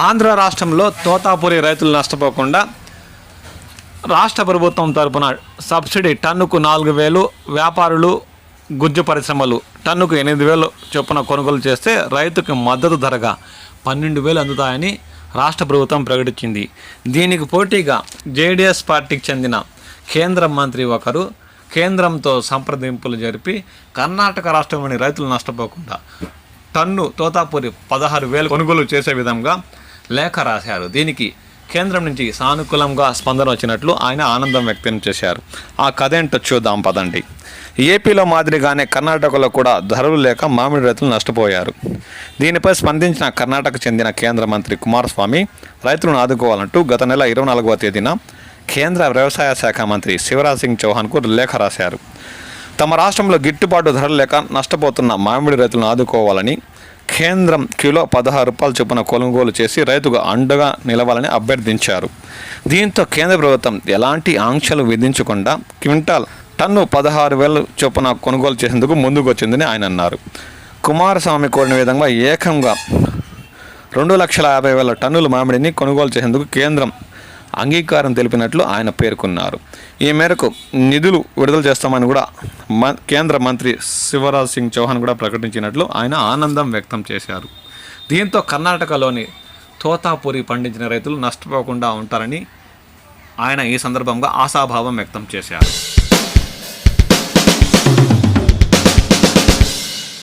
ఆంధ్ర రాష్ట్రంలో తోతాపురి రైతులు నష్టపోకుండా రాష్ట్ర ప్రభుత్వం తరపున సబ్సిడీ టన్నుకు నాలుగు వేలు వ్యాపారులు గుజ్జు పరిశ్రమలు టన్నుకు ఎనిమిది వేలు చొప్పున కొనుగోలు చేస్తే రైతుకు మద్దతు ధరగా పన్నెండు వేలు అందుతాయని రాష్ట్ర ప్రభుత్వం ప్రకటించింది. దీనికి పోటీగా జేడీఎస్ పార్టీకి చెందిన కేంద్ర మంత్రి ఒకరు కేంద్రంతో సంప్రదింపులు జరిపి కర్ణాటక రాష్ట్రంలోని రైతులు నష్టపోకుండా టన్ను తోతాపూరి పదహారు వేలు కొనుగోలు చేసే విధంగా లేఖ రాశారు. దీనికి కేంద్రం నుంచి సానుకూలంగా స్పందన వచ్చినట్లు ఆయన ఆనందం వ్యక్తం చేశారు. ఆ కథ ఏంటో చూద్దాం పదండి. ఏపీలో మాదిరిగానే కర్ణాటకలో కూడా ధరలు లేక మామిడి రైతులు నష్టపోయారు. దీనిపై స్పందించిన కర్ణాటక చెందిన కేంద్ర మంత్రి కుమారస్వామి రైతులను ఆదుకోవాలంటూ గత నెల ఇరవై నాలుగవ తేదీన కేంద్ర వ్యవసాయ శాఖ మంత్రి శివరాజ్ సింగ్ చౌహాన్కు లేఖ రాశారు. తమ రాష్ట్రంలో గిట్టుబాటు ధరలు లేక నష్టపోతున్న మామిడి రైతులను ఆదుకోవాలని కేంద్రం కిలో పదహారు రూపాయల చొప్పున కొనుగోలు చేసి రైతుకు అండగా నిలవాలని అభ్యర్థించారు. దీంతో కేంద్ర ప్రభుత్వం ఎలాంటి ఆంక్షలు విధించకుండా క్వింటాల్ టన్ను పదహారు వేల చొప్పున కొనుగోలు చేసేందుకు ముందుకొచ్చిందని ఆయన అన్నారు. కుమారస్వామి కోరిన విధంగా ఏకంగా రెండు లక్షల యాభై వేల టన్నుల మామిడిని కొనుగోలు చేసేందుకు కేంద్రం అంగీకారం తెలిపినట్లు ఆయన పేర్కొన్నారు. ఈ మేరకు నిధులు విడుదల చేస్తామని కూడా కేంద్ర మంత్రి శివరాజ్ సింగ్ చౌహాన్ కూడా ప్రకటించినట్లు ఆయన ఆనందం వ్యక్తం చేశారు. దీంతో కర్ణాటకలోని తోతాపూరి పండించిన రైతులు నష్టపోకుండా ఉంటారని ఆయన ఈ సందర్భంగా ఆశాభావం వ్యక్తం చేశారు.